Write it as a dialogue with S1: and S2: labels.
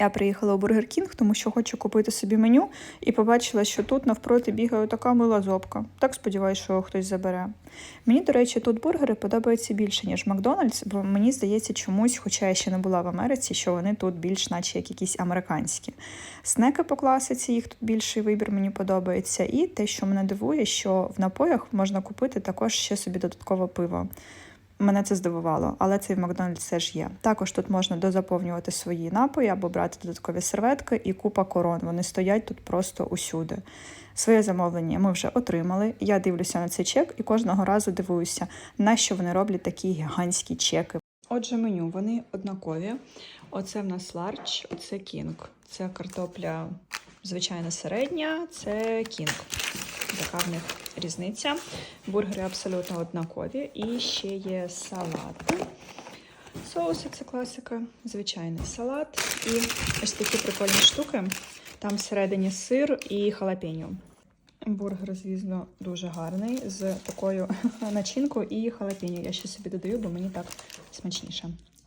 S1: Я приїхала у Бургер Кінг, тому що хочу купити собі меню, і побачила, що тут навпроти бігає така мила зобка. Так сподіваюся, що його хтось забере. Мені, до речі, тут бургери подобаються більше, ніж Макдональдс, бо мені здається чомусь, хоча я ще не була в Америці, що вони тут більш, наче як якісь американські. Снеки по класиці, їх тут більший вибір мені подобається. І те, що мене дивує, що в напоях можна купити також ще собі додаткове пиво. Мене це здивувало, але це і в Макдональдс теж є. Також тут можна дозаповнювати свої напої або брати додаткові серветки і купа корон. Вони стоять тут просто усюди. Своє замовлення ми вже отримали. Я дивлюся на цей чек і кожного разу дивуюся, на що вони роблять такі гігантські чеки. Отже, меню вони однакові. Оце в нас ларч, оце кінг. Це картопля звичайна середня, це кінг. Така в них різниця. Бургери абсолютно однакові. І ще є салати. Соуси це класика, звичайний салат. І ось такі прикольні штуки. Там всередині сир і халапеньо. Бургер, звісно, дуже гарний з такою начинкою і халапеньо. Я ще собі додаю, бо мені так смачніше.